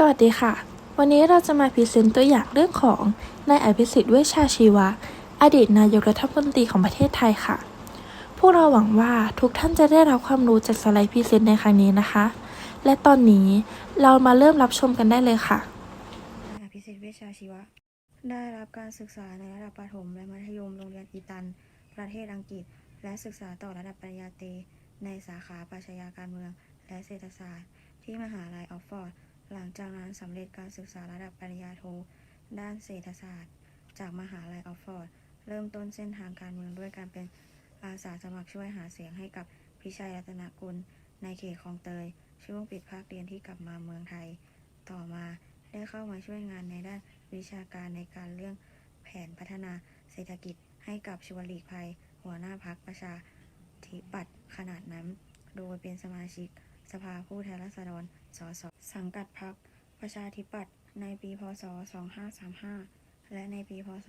สวัสดีค่ะ วันนี้เราจะมาพรีเซนต์ตัวอย่างเรื่องของนายอภิสิทธิ์เวชชาชีวะ อดีตนายกรัฐมนตรีของประเทศไทยค่ะ พวกเราหวังว่าทุกท่านจะได้รับความรู้จากสไลด์พรีเซนต์ในครั้งนี้นะคะ และตอนนี้เรามาเริ่มรับชมกันได้เลยค่ะนายอภิสิทธิ์เวชชาชีวะ ได้รับการศึกษาในระดับประถมและมัธยมโรงเรียนอีตัน ประเทศอังกฤษ และศึกษาต่อระดับปริญญาตรีในสาขาปรัชญาการเมืองและเศรษฐศาสตร์ ที่มหาลัยออกฟอร์ด หลังจากนั้นสำเร็จการศึกษาระดับปริญญาโท ด้านเศรษฐศาสตร์ จากมหาลัยออกฟอร์ด เริ่มต้นเส้นทางการเมืองด้วยการเป็นอาสาสมัครช่วยหาเสียงให้กับพิชัยรัตนกุล ในเขตคลองเตย ช่วงปิดภาคเรียนที่กลับมาเมืองไทย ต่อมาได้เข้ามาช่วยงานในด้านวิชาการในการเรื่องแผนพัฒนาเศรษฐกิจให้กับชวนหลีกภัย หัวหน้าพักประชาธิปัตย์ขนาดนั้น โดยเป็นสมาชิกสภาผู้แทนราษฎร สส สังกัดพักประชาธิปัตย์ในปีพศ 2535 และในปีพศ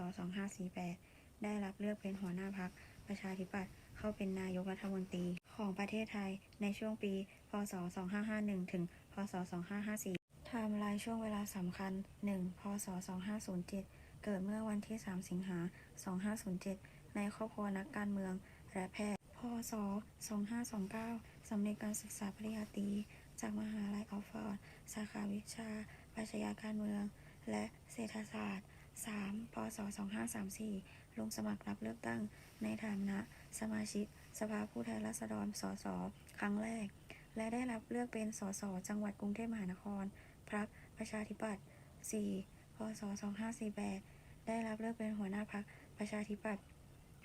2548 ได้รับเลือกเป็นหัวหน้าพักประชาธิปัตย์เข้าเป็นนายกรัฐมนตรีของประเทศไทยในช่วงปี พศ 2551 ถึง พศ 2554ไทม์ไลน์ช่วงเวลาสำคัญ 1. พศ 2507 เกิดเมื่อวันที่ 3 สิงหา 2507 ในครอบครัวนักการเมืองและแพทย์ พศ 2529 สำเร็จการศึกษาปริญญาตรี จากมหาลัยออกฟอร์ด สาขาวิชาปรัชญาการเมือง และเศรษฐศาสตร์ 3. พศ 2534 ลงสมัครรับเลือกตั้ง ในฐานะ สมาชิก สภาผู้แทนราษฎร สส ครั้งแรก และได้รับเลือกเป็น สส จังหวัดกรุงเทพมหานคร พรรคประชาธิปัตย์ 4. พศ 2548 ได้รับเลือกเป็นหัวหน้าพรรคประชาธิปัตย์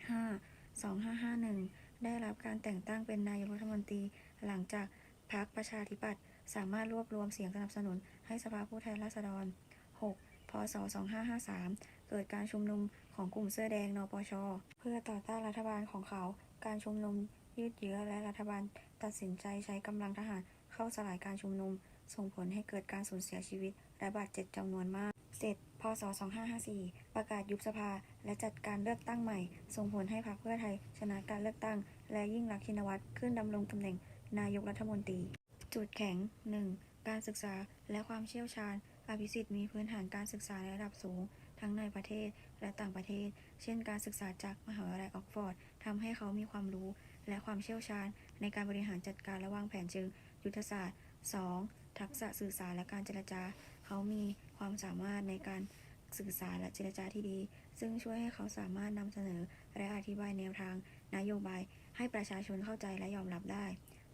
5. 2551 ได้รับการแต่งตั้งเป็นนายกรัฐมนตรี หลังจาก พรรคประชาธิปัตย์สามารถรวบรวมเสียงสนับสนุนให้สภาผู้แทนราษฎร 6. พศ 2553 เกิดการชุมนุมของกลุ่มเสื้อแดง นปช เพื่อต่อต้านรัฐบาลของเขา การชุมนุมยืดเยื้อและรัฐบาลตัดสินใจใช้กำลังทหารเข้าสลายการชุมนุม ส่งผลให้เกิดการสูญเสียชีวิต และบาดเจ็บจำนวนมาก เสร็จ พศ 2554 ประกาศยุบสภาและจัดการเลือกตั้งใหม่ ส่งผลให้พรรคเพื่อไทยชนะการเลือกตั้ง และยิ่งรักษณ์ชินวัตรขึ้นดำรงตำแหน่ง นายกรัฐมนตรี จุดแข็ง 1. การศึกษาและความเชี่ยวชาญ อภิสิทธิ์มีพื้นฐานการศึกษาในระดับสูง ทั้งในประเทศและต่างประเทศ เช่น การศึกษาจากมหาวิทยาลัยออกฟอร์ดทำให้เขามีความรู้ และความเชี่ยวชาญ ในการบริหารจัดการและวางแผนเชิงยุทธศาสตร์ 2. ทักษะสื่อสารและการเจรจา เขามีความสามารถในการสื่อสารและเจรจาที่ดี ซึ่งช่วยให้เขาสามารถนำเสนอและอธิบายแนวทางนโยบายให้ประชาชนเข้าใจและยอมรับได้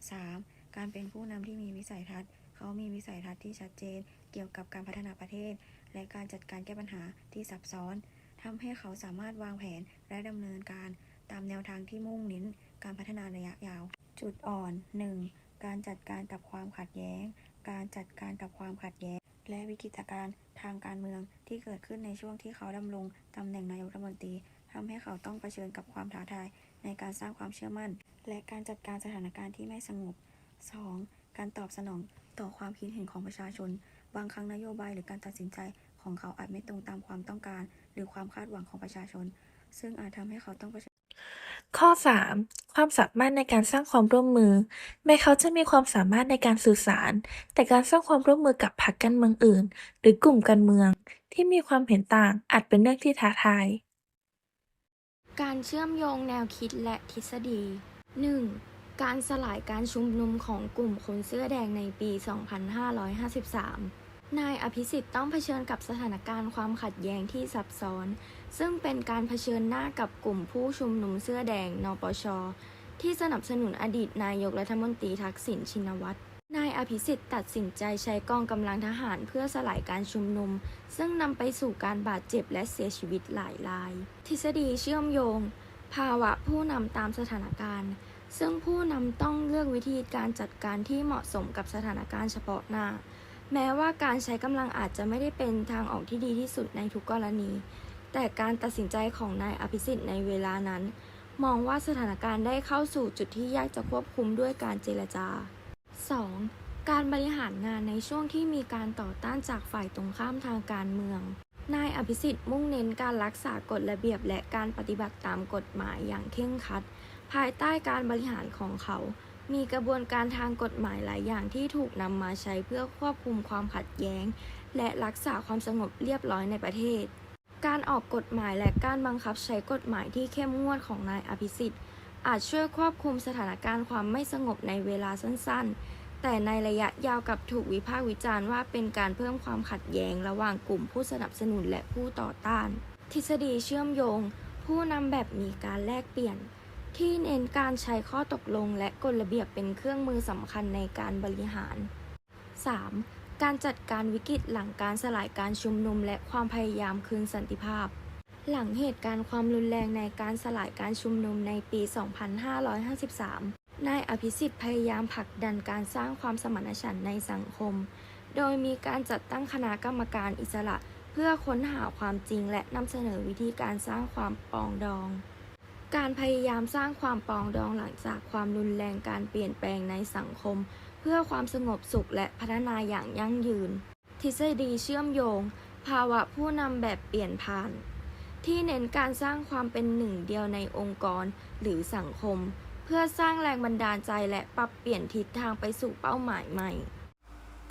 3. การเป็นผู้นำที่มีวิสัยทัศน์ เขามีวิสัยทัศน์ที่ชัดเจน เกี่ยวกับการพัฒนาประเทศ และการจัดการแก้ปัญหาที่ซับซ้อนทำให้เขาสามารถวางแผนและดำเนินการ ตามแนวทางที่มุ่งเน้นการพัฒนาระยะยาว จุดอ่อน 1. การจัดการกับความขัดแย้ง การจัดการกับความขัดแย้ง และวิกฤตการณ์ทางการเมืองที่เกิดขึ้นในช่วงที่เขาดำรงตำแหน่งนายกรัฐมนตรีทำให้เขาต้องเผชิญกับความท้าทาย ในการสร้างความเชื่อมั่น และการจัดการสถานการณ์ที่ไม่สงบ 2. การตอบสนองต่อความคิดเห็นของประชาชน บางครั้งนโยบายหรือการตัดสินใจของเขาอาจไม่ตรงตามความต้องการ หรือความคาดหวังของประชาชน ซึ่งอาจทำให้เขาต้องข้อ 3. ความสามารถในการสร้างความร่วมมือ แม้เขาจะมีความสามารถในการสื่อสาร แต่การสร้างความร่วมมือกับพรรคการเมืองอื่น หรือกลุ่มการเมือง ที่มีความเห็นต่างอาจเป็นเรื่องที่ท้าทาย การเชื่อมโยงแนวคิดและทฤษฎี 1. การสลายการชุมนุมของกลุ่มคนเสื้อแดงในปี 2553 นายอภิสิทธิ์ต้องเผชิญกับสถานการณ์ความขัดแย้งที่ซับซ้อน ซึ่งเป็นการเผชิญหน้ากับกลุ่มผู้ชุมนุมเสื้อแดง นปช ที่สนับสนุนอดีตนายกรัฐมนตรีทักษิณชินวัตร นายอภิสิทธิ์ตัดสินใจใช้กองกำลังทหารเพื่อสลายการชุมนุม ซึ่งนำไปสู่การบาดเจ็บและเสียชีวิตหลายราย ทฤษฎีเชื่อมโยง ภาวะผู้นำตามสถานการณ์ ซึ่งผู้นำต้องเลือกวิธีการจัดการที่เหมาะสมกับสถานการณ์เฉพาะหน้า แม้ว่าการใช้กำลังอาจจะไม่ได้เป็นทางออกที่ดีที่สุดในทุกกรณี แต่การตัดสินใจของนายอภิสิทธิ์ในเวลานั้น มองว่าสถานการณ์ได้เข้าสู่จุดที่ยากจะควบคุมด้วยการเจรจา 2. การบริหารงานในช่วงที่มีการต่อต้านจากฝ่ายตรงข้ามทางการเมือง นายอภิสิทธิ์มุ่งเน้นการรักษากฎระเบียบและการปฏิบัติตามกฎหมายอย่างเคร่งครัด ภายใต้การบริหารของเขา มีกระบวนการทางกฎหมายหลายอย่างที่ถูกนำมาใช้เพื่อควบคุมความขัดแย้ง และรักษาความสงบเรียบร้อยในประเทศ การออกกฎหมายและการบังคับใช้กฎหมายที่เข้มงวดของนายอภิสิทธิ์อาจช่วยควบคุมสถานการณ์ความไม่สงบในเวลาสั้นๆ แต่ในระยะยาวกับถูกวิพากษ์วิจารณ์ว่าเป็นการเพิ่มความขัดแย้งระหว่างกลุ่มผู้สนับสนุนและผู้ต่อต้าน ทฤษฎีเชื่อมโยง ผู้นำแบบมีการแลกเปลี่ยน ที่เน้นการใช้ข้อตกลงและกฎระเบียบเป็นเครื่องมือสำคัญในการบริหาร 3. การจัดการวิกฤตหลังการสลายการชุมนุมและความพยายามคืนสันติภาพ หลังเหตุการณ์ความรุนแรงในการสลายการชุมนุมในปี 2553 นายอภิสิทธิ์พยายามผลักดันการสร้างความสมานฉันท์ในสังคม โดยมีการจัดตั้งคณะกรรมการอิสระ เพื่อค้นหาความจริงและนำเสนอวิธีการสร้างความปองดอง การพยายามสร้างความปองดองหลังจากความรุนแรงการเปลี่ยนแปลงในสังคม เพื่อความสงบสุขและพัฒนาอย่างยั่งยืน ทฤษฎีเชื่อมโยง ภาวะผู้นำแบบเปลี่ยนผ่าน ที่เน้นการสร้างความเป็นหนึ่งเดียวในองค์กรหรือสังคม พื่อสร้างแรงบันดาลใจและปรับเปลี่ยนทิศทางไปสู่เป้าหมายใหม่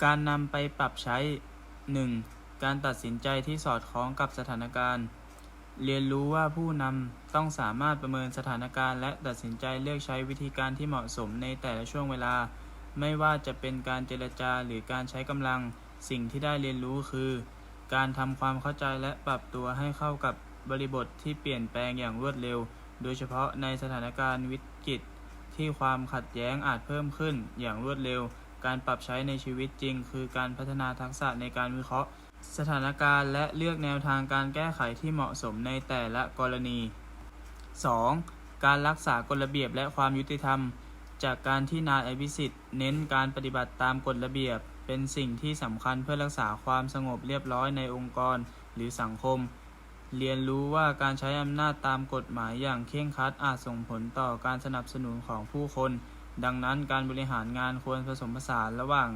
การนำไปปรับใช้ 1. การตัดสินใจที่สอดคล้องกับสถานการณ์ เรียนรู้ว่าผู้นำต้องสามารถประเมินสถานการณ์ และตัดสินใจเลือกใช้วิธีการที่เหมาะสมในแต่ละช่วงเวลา ไม่ว่าจะเป็นการเจรจาหรือการใช้กำลัง สิ่งที่ได้เรียนรู้คือ การทำความเข้าใจและปรับตัวให้เข้ากับบริบทที่เปลี่ยนแปลงอย่างรวดเร็ว โดยเฉพาะในสถานการณ์วิกฤต ที่ความขัดแย้งอาจเพิ่มขึ้นอย่างรวดเร็ว การปรับใช้ในชีวิตจริง คือการพัฒนาทักษะในการวิเคราะห์ สถานการณ์และเลือกแนวทางการแก้ไขที่เหมาะสมในแต่ละกรณี 2. การรักษากฎระเบียบและความยุติธรรม จากการที่นายอภิสิทธิ์เน้นการปฏิบัติตามกฎระเบียบ เป็นสิ่งที่สำคัญเพื่อรักษาความสงบเรียบร้อยในองค์กร หรือสังคม เรียนรู้ว่าการใช้อำนาจตามกฎหมายอย่างเคร่งครัดอาจส่งผลต่อการสนับสนุนของผู้คน ดังนั้นการบริหารงานควรผสมผสานระหว่าง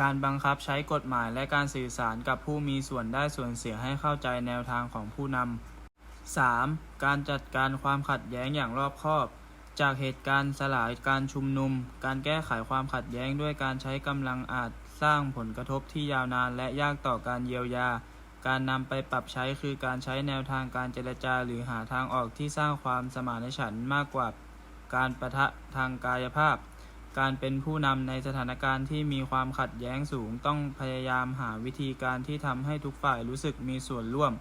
การบังคับใช้กฎหมายและการสื่อสารกับผู้มีส่วนได้ส่วนเสียให้เข้าใจแนวทางของผู้นำ 3. การจัดการความขัดแย้งอย่างรอบคอบ จากเหตุการณ์สลายการชุมนุม การแก้ไขความขัดแย้งด้วยการใช้กำลังอาจสร้างผลกระทบที่ยาวนานและยากต่อการเยียวยา การนำไปปรับใช้คือการใช้แนวทางการเจรจาหรือหาทางออกที่สร้างความสมานฉันท์มากกว่าการประทะทางกายภาพ การเป็นผู้นำในสถานการณ์ที่มีความขัดแย้งสูงต้องพยายามหาวิธีการที่ทำให้ทุกฝ่ายรู้สึกมีส่วนร่วม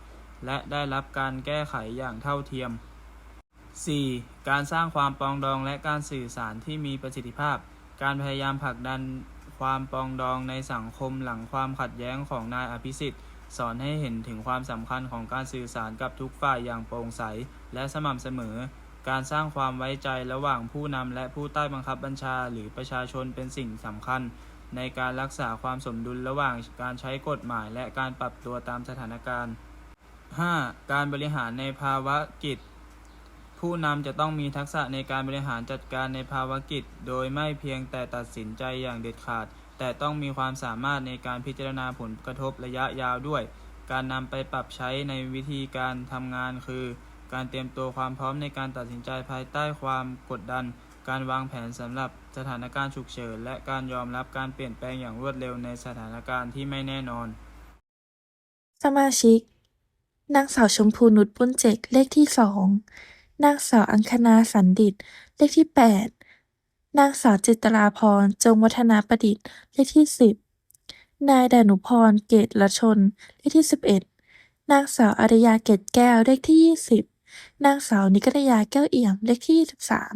และได้รับการแก้ไขอย่างเท่าเทียม 4. การสร้างความปองดองและการสื่อสารที่มีประสิทธิภาพ การพยายามผลักดันความปองดองในสังคมหลังความขัดแย้งของนายอภิสิทธิ์ สอนให้เห็นถึงความสำคัญของการสื่อสารกับทุกฝ่ายอย่างโปร่งใส และสม่ำเสมอ การสร้างความไว้ใจระหว่างผู้นำและผู้ใต้บังคับบัญชาหรือประชาชนเป็นสิ่งสำคัญ ในการรักษาความสมดุลระหว่างการใช้กฎหมายและการปรับตัวตามสถานการณ์ 5. การบริหารในภาวะกิจ ผู้นำจะต้องมีทักษะในการบริหารจัดการในภาวะกิจ โดยไม่เพียงแต่ตัดสินใจอย่างเด็ดขาด แต่ต้องมีความสามารถในการพิจารณาผลกระทบระยะยาวด้วย การนำไปปรับใช้ในวิธีการทำงานคือ การเตรียมตัวความพร้อมในการตัดสินใจภายใต้ความกดดัน การวางแผนสำหรับสถานการณ์ฉุกเฉิน และการยอมรับการเปลี่ยนแปลงอย่างรวดเร็วในสถานการณ์ที่ไม่แน่นอน สมาชิก นางสาวชมพูนุชปุ้นเจกเลขที่สองนางสาวอังคณาสันดิต เลขที่แปด นางสาว จิตราพรจงวัฒนาประดิษฐ์ เลขที่สิบ นายดานุพร เกตละชน เลขที่สิบเอ็ด นางสาว อารยา เกตแก้ว เลขที่ยี่สิบ นางสาว นิกรยา แก้วเอี่ยม เลขที่ยี่สิบสาม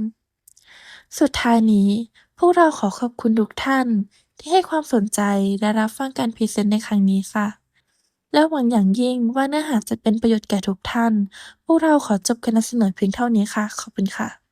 สุดท้ายนี้ พวกเราขอขอบคุณทุกท่านที่ให้ความสนใจและรับฟังการพรีเซนต์ในครั้งนี้ค่ะ และหวังอย่างยิ่งว่าเนื้อหาจะเป็นประโยชน์แก่ทุกท่าน พวกเราขอจบการนำเสนอเพียงเท่านี้ค่ะ ขอบคุณค่ะ